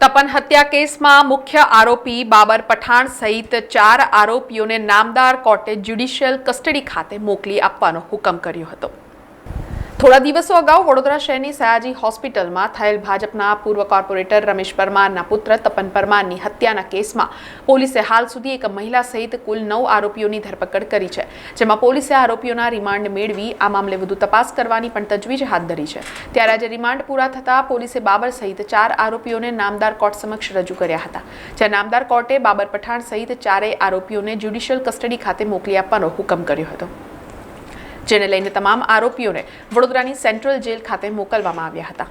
તપન હત્યા કેસમાં મુખ્ય આરોપી બાબર પઠાણ સહિત ચાર આરોપીઓને નામદાર કોર્ટે જ્યુડિશિયલ કસ્ટડી ખાતે મોકલી આપવાનો હુકમ કર્યો હતો. થોડા દિવસો અગાઉ વડોદરા શહેરની સયાજી હોસ્પિટલમાં થયેલ ભાજપના પૂર્વ કોર્પોરેટર રમેશ પરમારના પુત્ર તપન પરમારની હત્યાના કેસમાં પોલીસે હાલ સુધી એક મહિલા સહિત કુલ નવ આરોપીઓની ધરપકડ કરી છે. જેમાં પોલીસે આરોપીઓના રિમાન્ડ મેળવી આ મામલે વધુ તપાસ કરવાની પણ તજવીજ હાથ ધરી છે. ત્યારે આજે રિમાન્ડ પૂરા થતાં પોલીસે બાબર સહિત ચાર આરોપીઓને નામદાર કોર્ટ સમક્ષ રજૂ કર્યા હતા. જ્યાં નામદાર કોર્ટે બાબર પઠાણ સહિત ચારેય આરોપીઓને જ્યુડિશિયલ કસ્ટડી ખાતે મોકલી આપવાનો હુકમ કર્યો હતો. જેને લઈને તમામ આરોપીઓને વડોદરાની સેન્ટ્રલ જેલ ખાતે મોકલવામાં આવ્યા હતા.